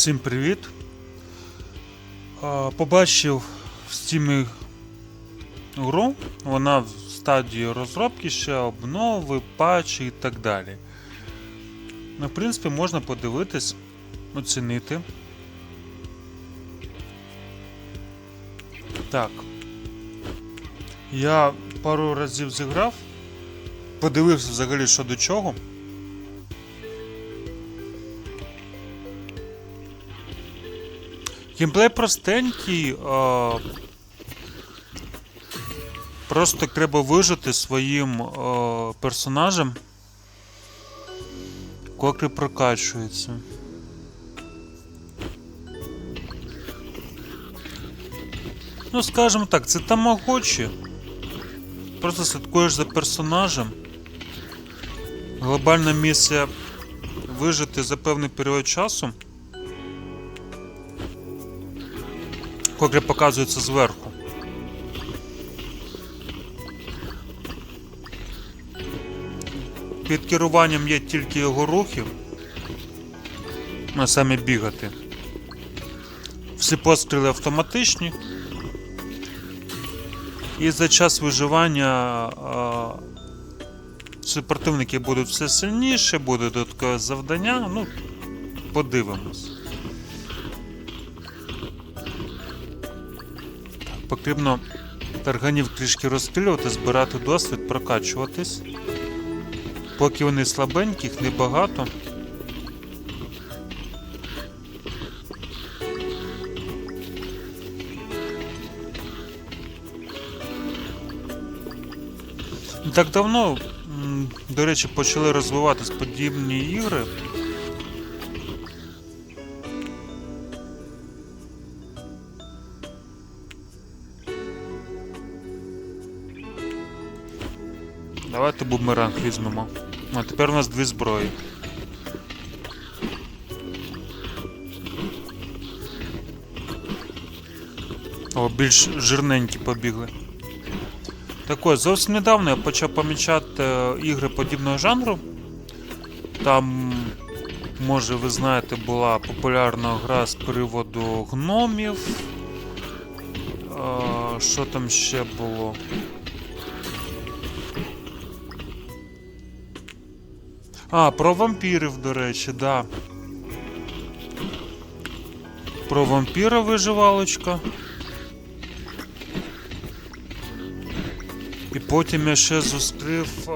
Всім привіт! Побачив в Steam гру, вона в стадії розробки ще обнови, патчі і так далі. Ну, в принципі, можна подивитись, оцінити. Так. Я пару разів зіграв, подивився взагалі що до чого. Геймплей простенький. А... Просто треба вижити своїм а... персонажем, коли прокачується. Ну, скажімо так, це тамагочі. Просто слідкуєш за персонажем. Глобальна місія вижити за певний період часу. Котрі показуються зверху. Під керуванням є тільки його рухи, а саме бігати. Всі постріли автоматичні. І за час виживання а, супротивники будуть все сильніше, буде додаткове завдання. Ну, подивимось. Потрібно тарганів трішки розстрілювати, збирати досвід, прокачуватись. Поки вони слабенькі, їх небагато. Так давно, до речі, почали розвиватись подібні ігри. Бумеранг візьмемо. А тепер у нас дві зброї. О, більш жирненькі побігли. Так ось, зовсім недавно я почав помічати е, ігри подібного жанру. Там, може, ви знаєте, була популярна гра з приводу гномів. Що там ще було? А, про вампірів, до речі, да. Про вампіра виживалочка. І потім я ще зустрів е,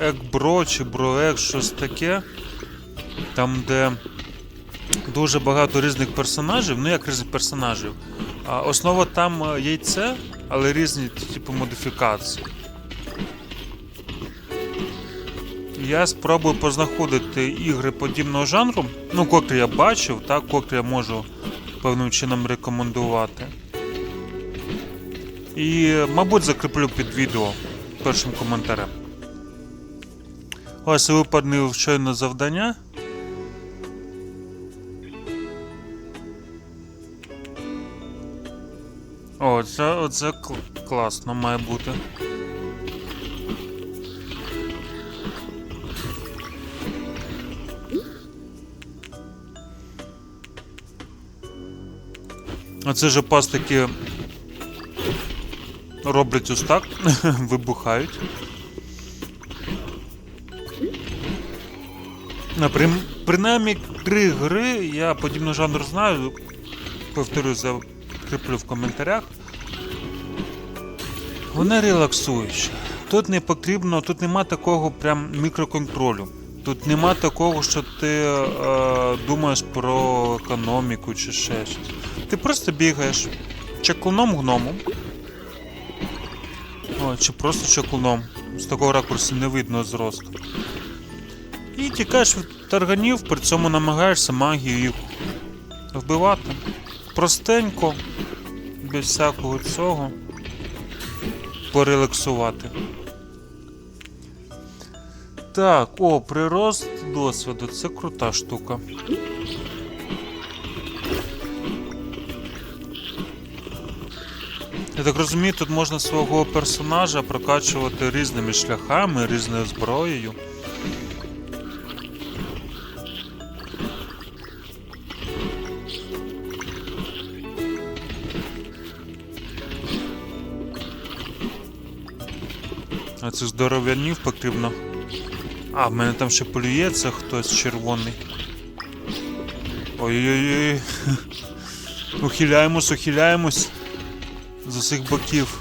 Екбро чи Броек, щось таке. Там, де дуже багато різних персонажів, ну як різних персонажів. А основа там е, яйце, але різні типу модифікації. Я спробую познаходити ігри подібного жанру, ну, котрі я бачив, так, котрі я можу певним чином рекомендувати. І, мабуть, закріплю під відео першим коментарем. Ось випадне щойно завдання. О, це, оце кл- класно має бути. А це ж пастики роблять ось так, вибухають. А, принаймні три гри, я подібний жанр знаю. Повторюю, закріплю в коментарях. Вони релаксуючі. Тут не потрібно, тут нема такого прям мікроконтролю. Тут нема такого, що ти е, думаєш про економіку чи ще щось. Ти просто бігаєш чаклуном гномом. О, чи просто чаклуном. З такого ракурсу не видно зросту. І тікаєш від тарганів, при цьому намагаєшся магію їх вбивати. Простенько, без всякого цього. Порелаксувати. Так, о, прирост досвіду, це крута штука. Я так розумію, тут можна свого персонажа прокачувати різними шляхами, різною зброєю. А цих здоров'янів потрібно. А, в мене там ще полюється хтось червоний. Ой-ой-ой. Ухиляємось, ухиляємось. З усіх боків.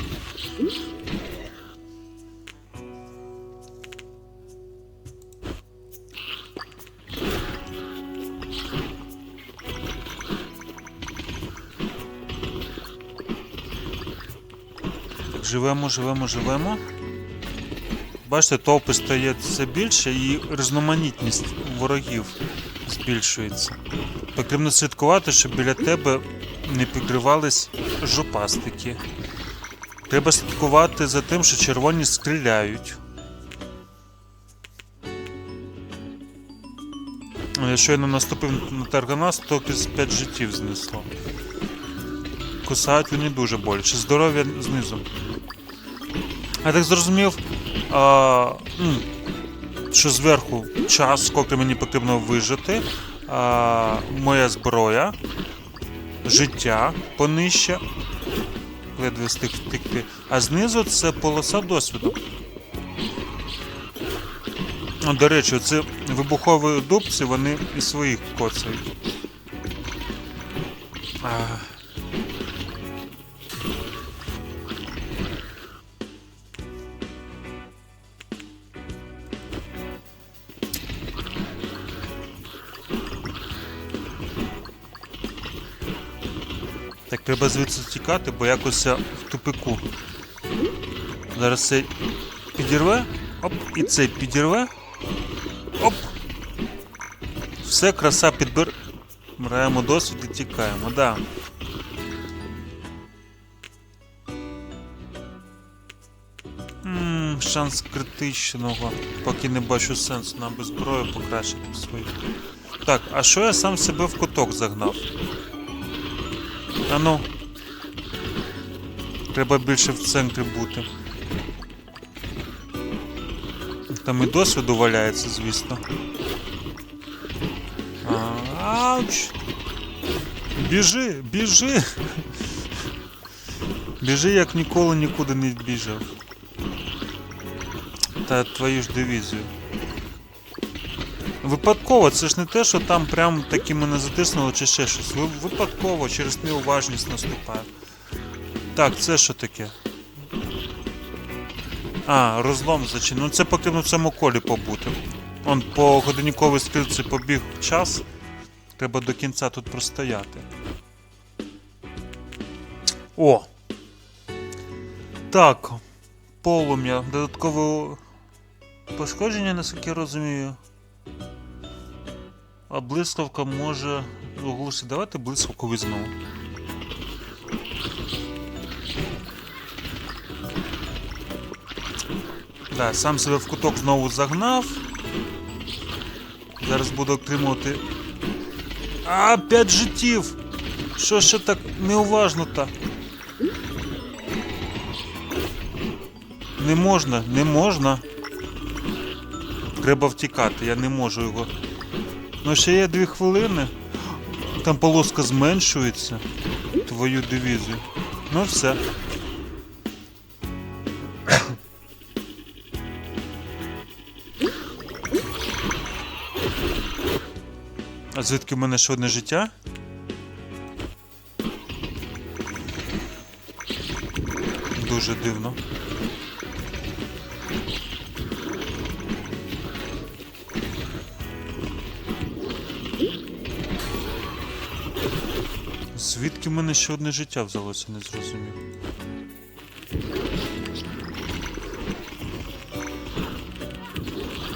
Живемо, живемо, живемо. Бачите, товпи стає все більше і різноманітність ворогів збільшується. Потрібно слідкувати, щоб біля тебе не підривались жопастики. Треба слідкувати за тим, що червоні стріляють. Щойно наступив на таргана, то з 5 життів знесло. Кусають вони дуже боляче. Здоров'я знизу. Я так зрозумів, а, що зверху час, скільки мені потрібно вижити, а, моя зброя, життя понижче, ледве встиг а знизу це полоса досвіду. О, До речі, це вибухові дубці, вони і своїх коцають. Треба звідси тікати, бо якось в тупику. Зараз цей підірве. Оп, і цей підірве. Оп. Все, краса підбир. Бираємо досвід і тікаємо, да. Ммм, шанс критичного. Поки не бачу сенсу нам без зброю покращити свою. Так, а що я сам себе в куток загнав? А ну. Треба більше в центрі бути. Там і досвіду валяється, звісно. Ауч! Біжи, біжи! Біжи, як ніколи нікуди не біжав. Та твою ж дивізію. Випадково, це ж не те, що там прям таки мене затиснуло чи ще щось. Ви- Випадково через неуважність наступає. Так, це що таке? А, розлом зачинив. Ну це потрібно в цьому колі побути. Он по годинниковій стрілці побіг час. Треба до кінця тут простояти. О! Так. Полум'я. Додаткове пошкодження, наскільки я розумію. А блискавка може оголосити. Давайте блискавку візьмемо. Да, сам себе в куток знову загнав. Зараз буду отримувати. А, п'ять життів! Що ще так неуважно так? Не можна, не можна. Треба втікати, я не можу його. Ну ще є дві хвилини. Там полоска зменшується. Твою дивізію. Ну все. А звідки в мене ще одне життя? Дуже дивно. Звідки в мене ще одне життя взялося, не зрозумів.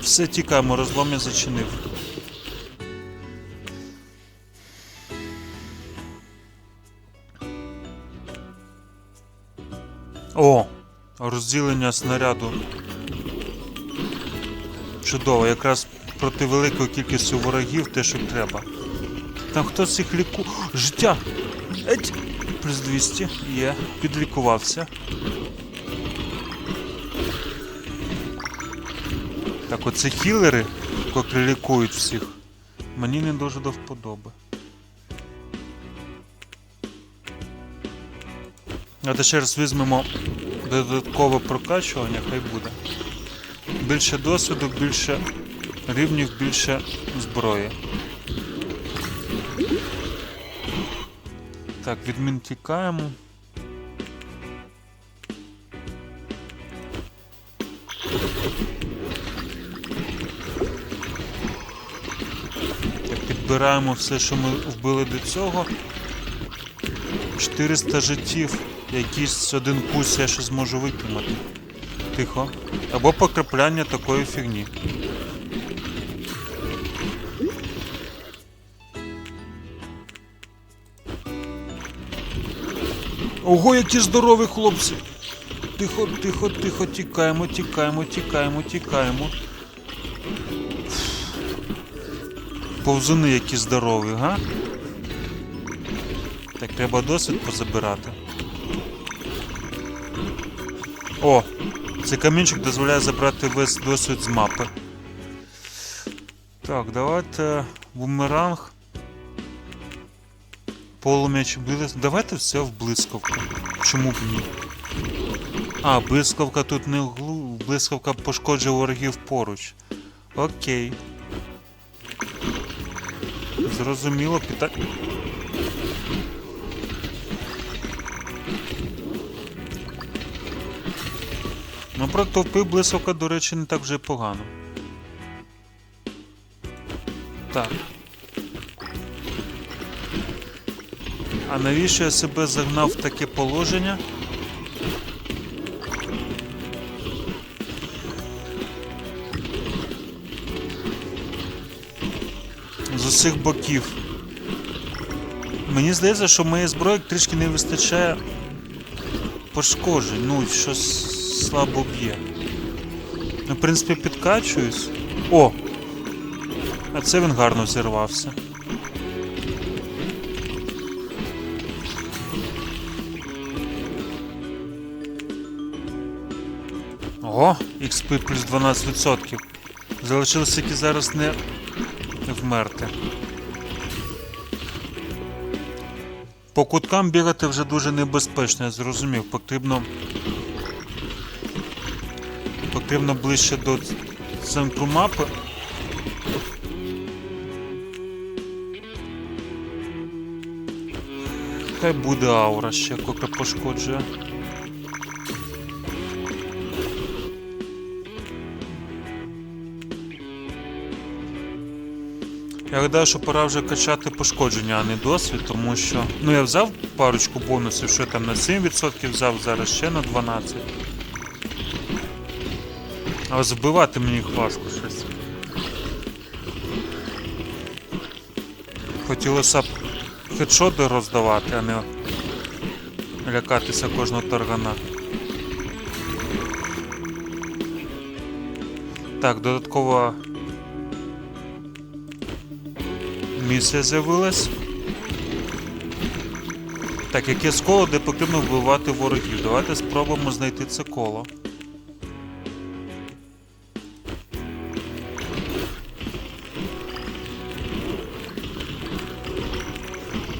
Все тікаємо, розлом я зачинив. О! Розділення снаряду. Чудово, якраз проти великої кількості ворогів те, що треба. Там хтось їх ліку. Життя! Еть! Плюс 200. Є. Підлікувався. Так, оце хілери, котрі лікують всіх. Мені не дуже до вподоби. Давайте ще раз візьмемо Додаткове прокачування, хай буде. Більше досвіду, більше рівнів, більше зброї. Так, відмін тікаємо. Підбираємо все, що ми вбили до цього. 400 життів. Якийсь один кус я ще зможу викинути. Тихо. Або покрепляння такої фігні. Ого, які здорові хлопці! Тихо, тихо, тихо, тікаємо, тікаємо, тікаємо, тікаємо. Повзуни які здорові, га? Так, треба досвід позабирати. О! Цей камінчик дозволяє забрати весь досвід з мапи. Так, давайте бумеранг. Полум'я чи блискавка. Давайте все в блискавку. Чому б ні? А, блискавка тут не глу. Блискавка пошкоджує ворогів поруч. Окей. Зрозуміло, пита... Ну, про товпи блискавка, до речі, не так вже погано. Так. А навіщо я себе загнав в таке положення? З усіх боків. Мені здається, що моєї зброї трішки не вистачає пошкоджень. Ну, щось слабо б'є. Ну, в принципі, підкачуюсь. О! А це він гарно зірвався. Ого, XP плюс 12%. Залишилося тільки зараз не вмерти. По куткам бігати вже дуже небезпечно, я зрозумів. Потрібно. Потрібно ближче до центру мапи. Хай буде аура ще, поки пошкоджує. Я гадаю, що пора вже качати пошкодження, а не досвід, тому що. Ну я взяв парочку бонусів, що там на 7% взяв, зараз ще на 12%. Але збивати мені їх важко щось. Хотілося б хедшоти роздавати, а не лякатися кожного таргана. Так, додаткова місія з'явилась. Так, якесь коло, де потрібно вбивати ворогів. Давайте спробуємо знайти це коло.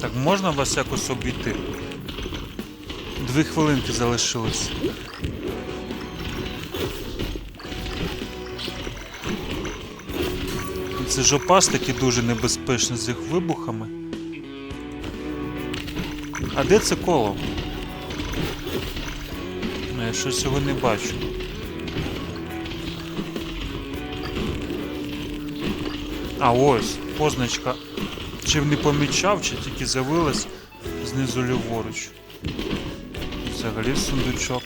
Так, можна вас якось обійти? Дві хвилинки залишилось. Це ж опас дуже небезпечні з їх вибухами. А де це коло? Ну, Я щось його не бачу. А ось, позначка. Чи не помічав, чи тільки з'явилась знизу ліворуч. Взагалі сундучок.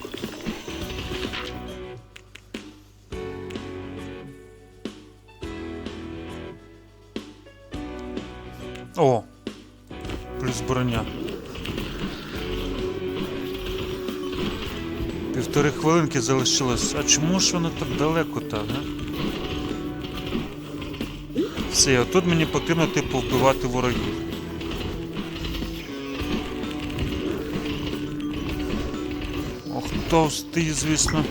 Хвилинки залишилось. А чому ж воно так далеко так, га? Все, отут мені потрібно типу вбивати ворогів. Ох, товстий, звісно.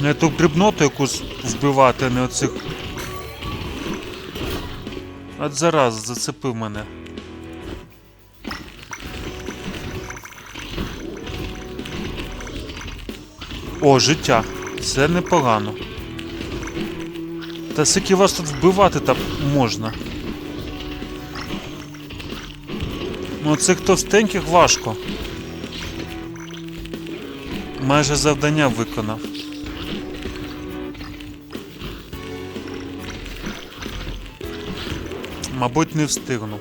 Не ту дрібноту якусь вбивати, а не оцих. От зараз зацепив мене. О, життя. Це непогано. Та скільки вас тут вбивати там можна? Ну цих товстеньких важко. Майже завдання виконав. Мабуть, не встигну.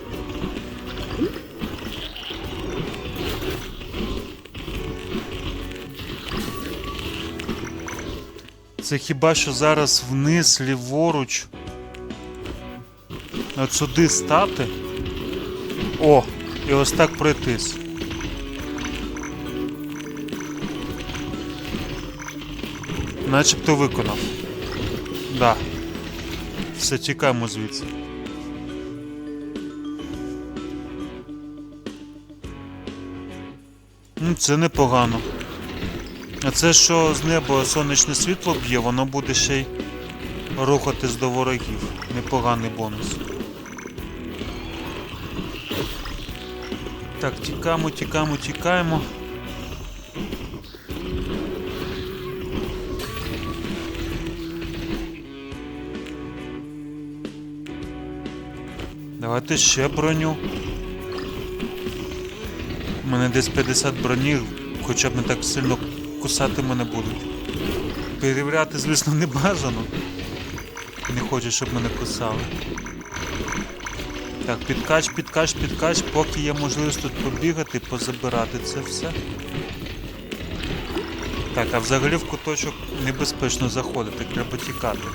Це хіба що зараз вниз, ліворуч. От сюди стати. О, і ось так пройтись. Начебто виконав. Да. Все, тікаємо звідси. Ну, Це непогано. А це що з неба сонячне світло б'є, воно буде ще й рухатись до ворогів. Непоганий бонус. Так, тікаємо, тікаємо, тікаємо. Давайте ще броню. У мене десь 50 броні, хоча б не так сильно кусати мене будуть. Перевіряти, звісно, не бажано. Не хочу, щоб мене кусали. Так, підкач, підкач, підкач, поки є можливість тут побігати, позабирати це все. Так, а взагалі в куточок небезпечно заходити, треба тікати.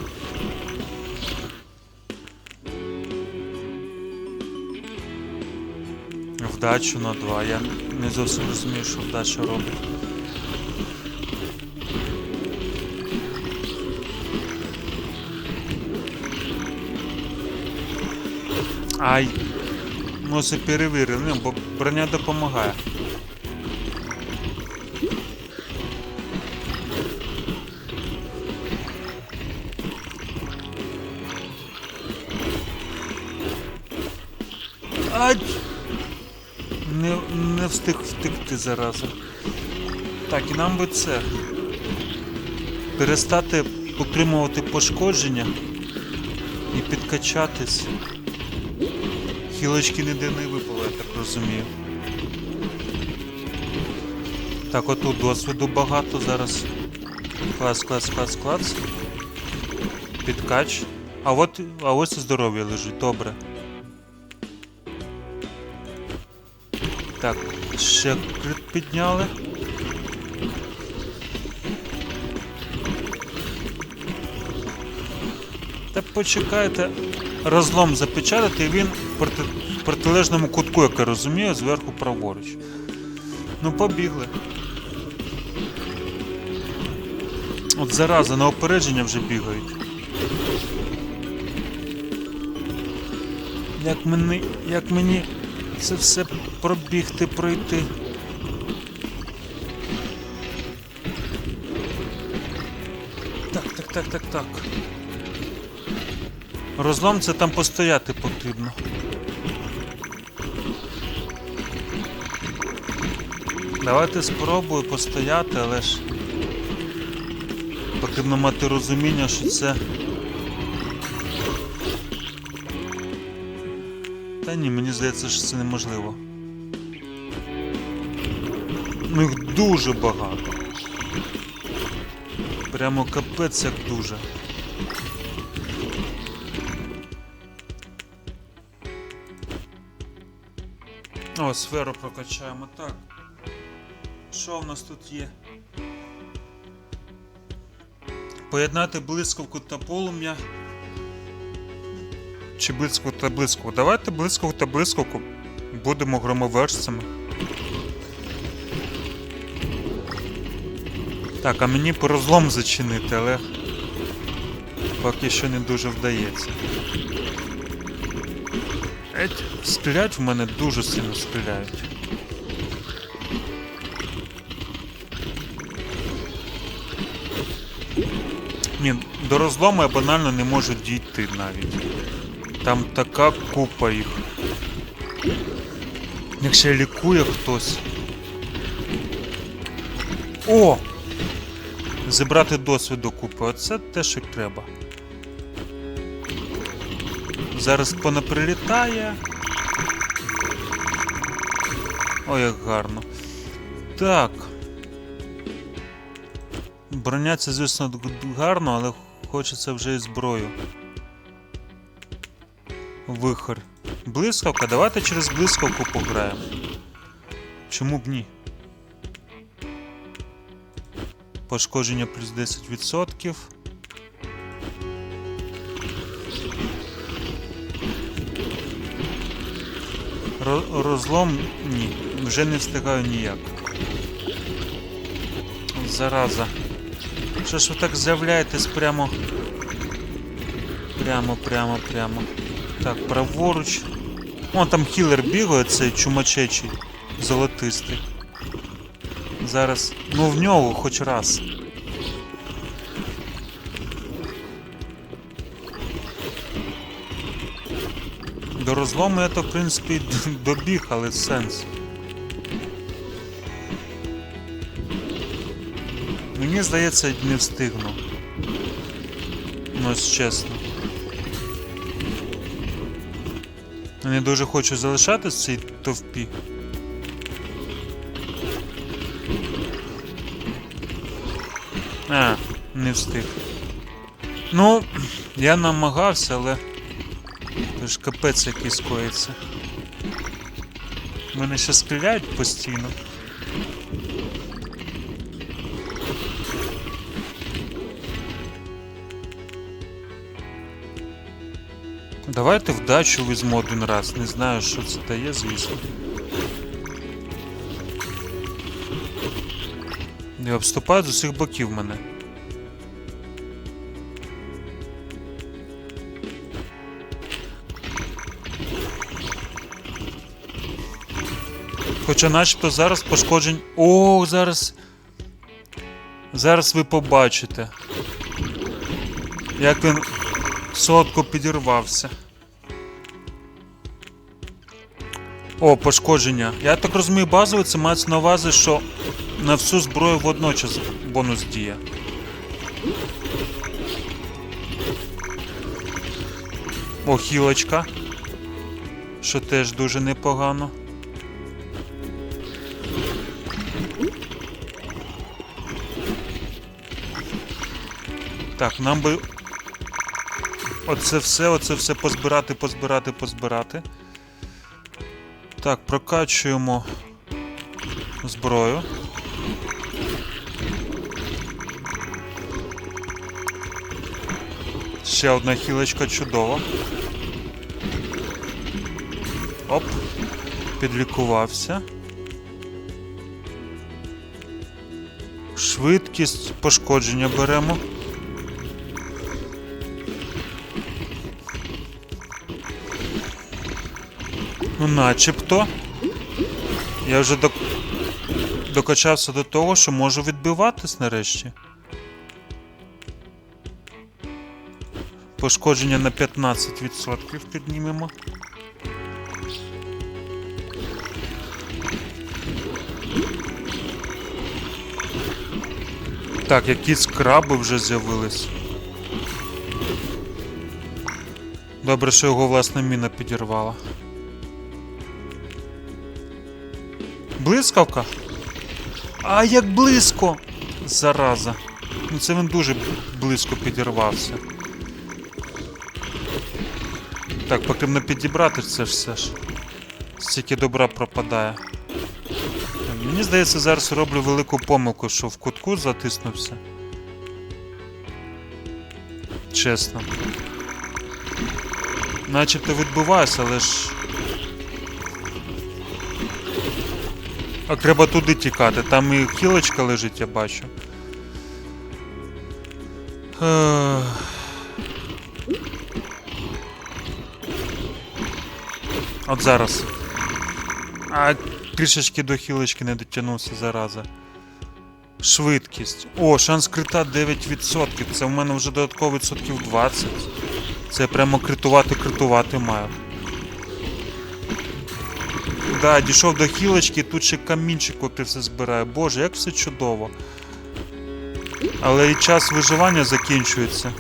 Вдачу на два. Я не зовсім розумію, що вдача робить. Ай. Ну це перевірив, ну, бо броня допомагає. Ай! Не, не встиг втекти зараза. Так, і нам би це. Перестати отримувати пошкодження і підкачатись. Хілочки ніде не випало, я так розумію. Так, отут досвіду багато зараз. Клас, клас, клас, клас. Підкач. А от а ось і здоров'я лежить, добре. Так, ще крит підняли. Та почекайте. Розлом запечатати, він в проти... протилежному кутку, як я розумію, зверху праворуч. Ну, побігли. От зараза, на опередження вже бігають. Як мені. як мені це все пробігти, пройти. Так, так, так, так, так. Розлом це там постояти потрібно. Давайте спробую постояти, але ж потрібно мати розуміння, що це. Та ні, мені здається, що це неможливо. Ну їх дуже багато. Прямо капець як дуже. О, сферу прокачаємо. Так. Що в нас тут є? Поєднати блискавку та полум'я. Чи блискавку та блискавку? Давайте блискавку та блискавку. Будемо громовержцями. Так, а мені по розлом зачинити, але поки що не дуже вдається. Стріляють в мене дуже сильно стріляють. Ні, до розлому я банально не можу дійти навіть. Там така купа їх. Якщо лікує хтось. О! зібрати досвіду купи. Оце те, що треба. Зараз понаприлітає. Ой, як гарно. Так. Броня це, звісно, гарно, але хочеться вже і зброю. Вихор. Блискавка, давайте через блискавку пограємо. Чому б ні? Пошкодження плюс 10%. Розлом ні. Вже не встигаю ніяк. Зараза. Що ж ви так з'являєтесь прямо. Прямо, прямо, прямо. Так, праворуч. О, там хілер бігає, цей чумачечий. Золотистий. Зараз. Ну в нього хоч раз. До розлому я то, в принципі, добіг, але сенс. Мені здається, не встигну. Ну, ось чесно. Не дуже хочу залишатись в цій товпі. А, не встиг. Ну, я намагався, але. Ж капець який скоїться. Мене ще стріляють постійно. Давайте вдачу візьму один раз. Не знаю, що це дає, звісно. І обступають з усіх боків мене. Хоча начебто зараз пошкоджень. О, зараз. Зараз ви побачите. Як він сотко підірвався. О, пошкодження. Я так розумію, базово це мається на увазі, що на всю зброю водночас бонус діє. О, хілочка. Що теж дуже непогано. Так, нам би. Оце все, оце все позбирати, позбирати, позбирати. Так, прокачуємо зброю. Ще одна хілочка чудова. Оп. Підлікувався. Швидкість пошкодження беремо. Ну, начебто. Я вже док... докачався до того, що можу відбиватись нарешті. Пошкодження на 15% піднімемо. Так, якісь краби вже з'явились. Добре, що його власна міна підірвала. Блискавка? А як близько! Зараза. Ну це він дуже близько підірвався. Так, потрібно підібрати це ж все ж. Стільки добра пропадає. Мені здається, зараз роблю велику помилку, що в кутку затиснувся. Чесно. Начебто відбуваюся, але ж. А треба туди тікати, там і хілочка лежить, я бачу. От зараз. А трішечки до хілочки не дотягнувся зараза. Швидкість. О, шанс крита 9%. Це в мене вже додатково відсотків 20. Це прямо критувати, критувати маю. Да, дійшов до хілочки, тут ще камінчик котрий все збирає. Боже, як все чудово. Але і час виживання закінчується.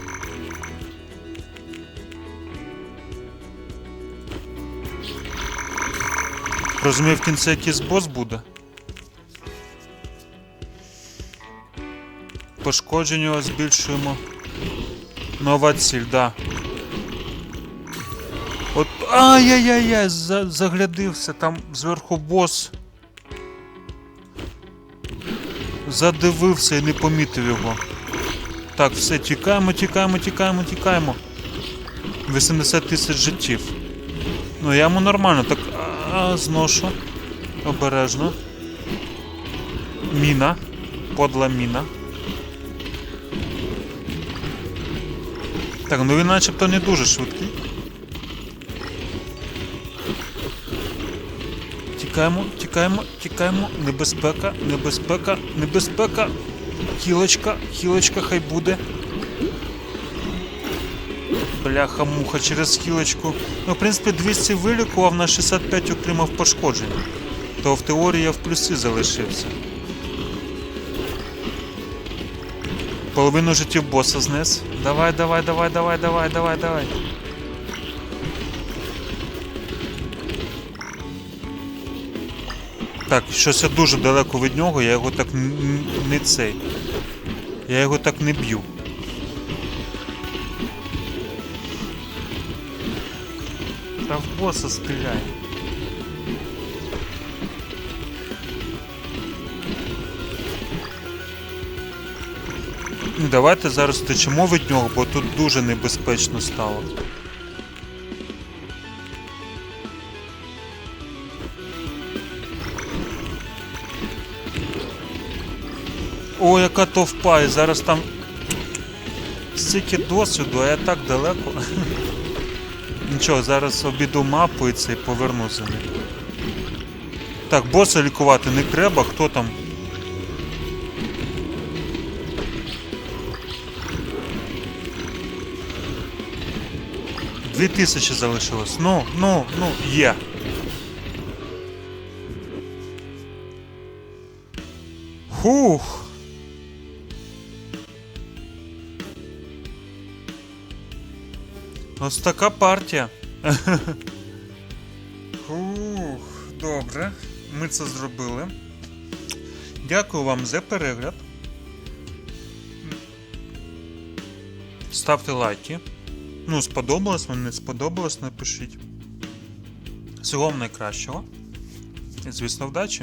Розумію, в кінці якийсь бос буде. Пошкодження збільшуємо. Нова ціль, да. Ай-яй-яй-яй, за, заглядився, там зверху бос. Задивився і не помітив його. Так, все, тікаємо, тікаємо, тікаємо, тікаємо. 80 тисяч життів. Ну, я йому нормально, так а, зношу. Обережно. Міна. Подла міна. Так, ну він начебто не дуже швидкий. Тікаємо, тікаємо, тікаємо. Небезпека, небезпека, небезпека. Хілочка, хілочка хай буде. Бляха муха через хілочку. Ну, в принципі, 200 вилікував на 65 отримав пошкодження. То в теорії я в плюсі залишився. Половину життів боса знес. Давай, давай, давай, давай, давай, давай, давай. Так, щось я дуже далеко від нього, я його так не цей. Я його так не б'ю. Та в боса стріляй. Ну, Давайте зараз течемо від нього, бо тут дуже небезпечно стало. О, яка товпа, і зараз там стільки досвіду, а я так далеко. Нічого, зараз обіду мапу і цей поверну за ним. Так, боса лікувати не треба, хто там? Дві тисячі залишилось. Ну, ну, ну, є. Фух. Ось така партія. Фух, добре. Ми це зробили. Дякую вам за перегляд. Ставте лайки. Ну, сподобалось, вам не сподобалось, напишіть. Всього вам найкращого. І, звісно, вдачі!